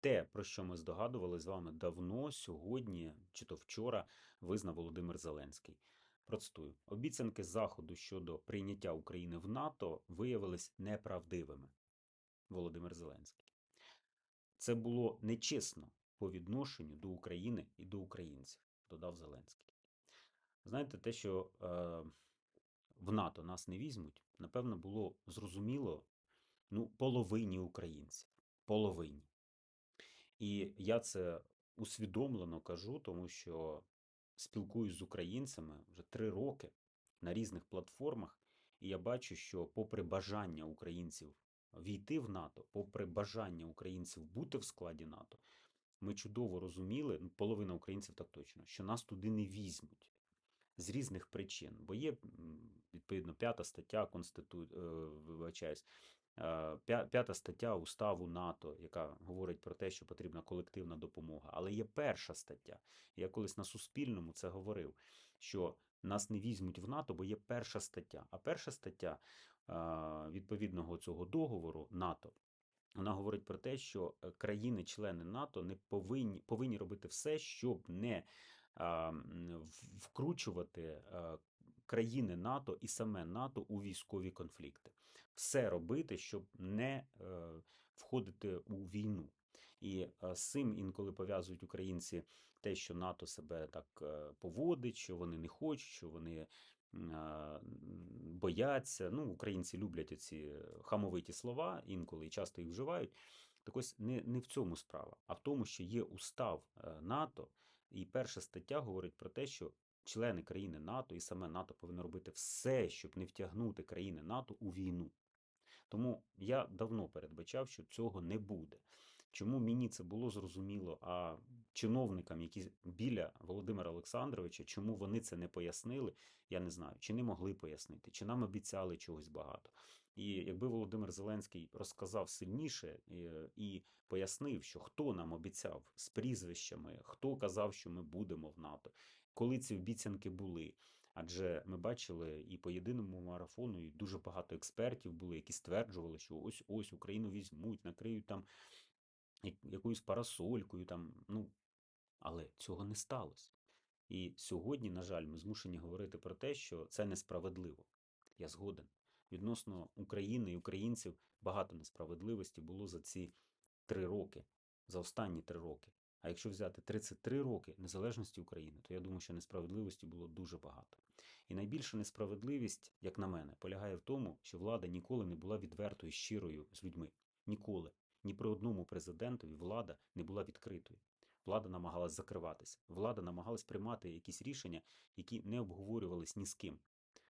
те, про що ми здогадували з вами давно, сьогодні чи то вчора визнав Володимир Зеленський. Процитую. Обіцянки Заходу щодо прийняття України в НАТО виявились неправдивими. Володимир Зеленський. Це було нечесно по відношенню до України і до українців, додав Зеленський. Знаєте, те, що е, в НАТО нас не візьмуть, напевно, було зрозуміло ну, половині українців. Половині. І я це усвідомлено кажу, тому що спілкуюсь з українцями вже три роки на різних платформах, і я бачу, що, попри бажання українців війти в НАТО, попри бажання українців бути в складі НАТО, ми чудово розуміли, ну, половина українців так точно, що нас туди не візьмуть з різних причин, бо є відповідно п'ята стаття Конститу... е, вибачаюсь, п'ята стаття Уставу НАТО, яка говорить про те, що потрібна колективна допомога. Але є перша стаття. Я колись на Суспільному це говорив, що нас не візьмуть в НАТО, бо є перша стаття. А перша стаття е, відповідного цього договору НАТО. Вона говорить про те, що е, країни-члени НАТО не повинні, повинні робити все, щоб не вкручувати країни НАТО і саме НАТО у військові конфлікти. Все робити, щоб не е, входити у війну. І е, з цим інколи пов'язують українці те, що НАТО себе так е, поводить, що вони не хочуть, що вони бояться. Ну, українці люблять оці хамовиті слова, інколи і часто їх вживають. Так ось не, не в цьому справа, а в тому, що є устав НАТО, і перша стаття говорить про те, що члени країни НАТО і саме НАТО повинно робити все, щоб не втягнути країни НАТО у війну. Тому я давно передбачав, що цього не буде. Чому мені це було зрозуміло, а чиновникам, які біля Володимира Олександровича, чому вони це не пояснили, я не знаю, чи не могли пояснити, чи нам обіцяли чогось багато. І якби Володимир Зеленський розказав сильніше е, і пояснив, що хто нам обіцяв з прізвищами, хто казав, що ми будемо в НАТО, коли ці обіцянки були. Адже ми бачили і по єдиному марафону, і дуже багато експертів були, які стверджували, що ось ось Україну візьмуть, накриють там якоюсь парасолькою, там, ну, але цього не сталося. І сьогодні, на жаль, ми змушені говорити про те, що це несправедливо. Я згоден. Відносно України і українців багато несправедливості було за ці три роки, за останні три роки. А якщо взяти 33 роки незалежності України, то я думаю, що несправедливості було дуже багато. І найбільша несправедливість, як на мене, полягає в тому, що влада ніколи не була відвертою, щирою з людьми. Ніколи. Ні при одному президентові влада не була відкритою. Влада намагалась закриватися. Влада намагалась приймати якісь рішення, які не обговорювались ні з ким,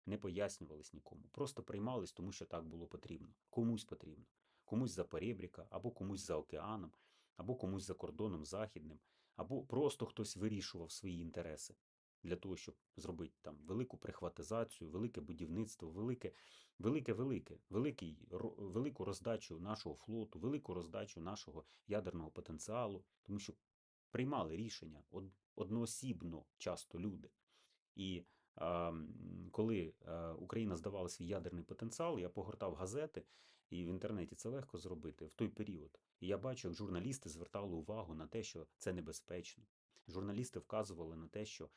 не пояснювались нікому. Просто приймались, тому що так було потрібно. Комусь потрібно. Комусь за перебріка, або комусь за океаном, або комусь за кордоном західним, або просто хтось вирішував свої інтереси для того, щоб зробити там велику прихватизацію, велике будівництво, велике, велике, велике, великий, велику роздачу нашого флоту, велику роздачу нашого ядерного потенціалу, тому що приймали рішення одноосібно часто люди. І коли Україна здавала свій ядерний потенціал, я погортав газети, і в інтернеті це легко зробити в той період. І я бачу, як журналісти звертали увагу на те, що це небезпечно. Журналісти вказували на те, що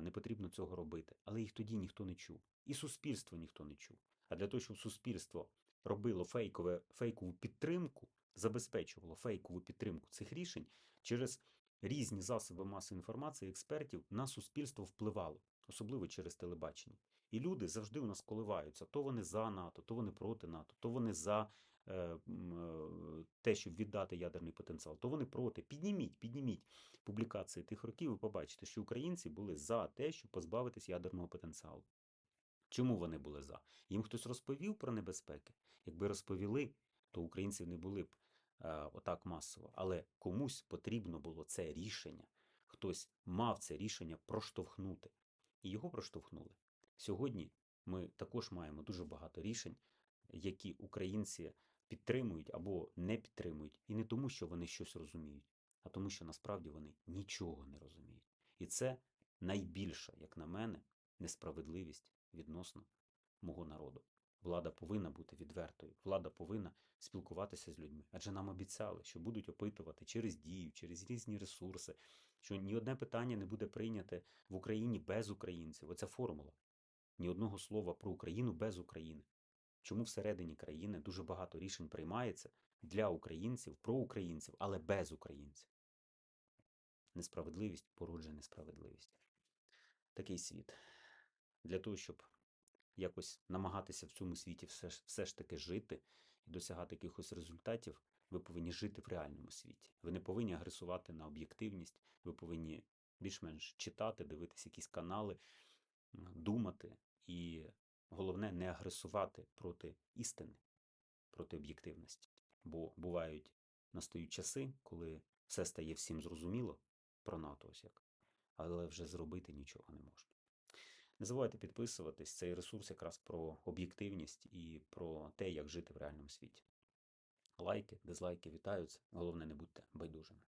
не потрібно цього робити, але їх тоді ніхто не чув. І суспільство ніхто не чув. А для того, щоб суспільство робило фейкове, фейкову підтримку, забезпечувало фейкову підтримку цих рішень через різні засоби масової інформації експертів на суспільство впливало, особливо через телебачення. І люди завжди у нас коливаються: то вони за НАТО, то вони проти НАТО, то вони за е, е, те, щоб віддати ядерний потенціал, то вони проти. Підніміть, підніміть публікації тих років, ви побачите, що українці були за те, щоб позбавитись ядерного потенціалу. Чому вони були за? Їм хтось розповів про небезпеки. Якби розповіли, то українців не були б е, отак масово. Але комусь потрібно було це рішення. Хтось мав це рішення проштовхнути. І його проштовхнули. Сьогодні ми також маємо дуже багато рішень, які українці підтримують або не підтримують. І не тому, що вони щось розуміють, а тому, що насправді вони нічого не розуміють. І це найбільша, як на мене, несправедливість відносно мого народу. Влада повинна бути відвертою. Влада повинна спілкуватися з людьми. Адже нам обіцяли, що будуть опитувати через дію, через різні ресурси, що ні одне питання не буде прийняте в Україні без українців. Оця формула. Ні одного слова про Україну без України. Чому всередині країни дуже багато рішень приймається для українців, про українців, але без українців? Несправедливість породжує несправедливість. Такий світ. Для того, щоб якось намагатися в цьому світі все ж, все ж таки жити і досягати якихось результатів, ви повинні жити в реальному світі. Ви не повинні агресувати на об'єктивність, ви повинні більш-менш читати, дивитися якісь канали, думати і головне не агресувати проти істини, проти об'єктивності. Бо бувають настають часи, коли все стає всім зрозуміло про НАТО, ось як, але вже зробити нічого не можна. Не забувайте підписуватись. Цей ресурс якраз про об'єктивність і про те, як жити в реальному світі лайки, дизлайки вітаються. Головне, не будьте байдужими.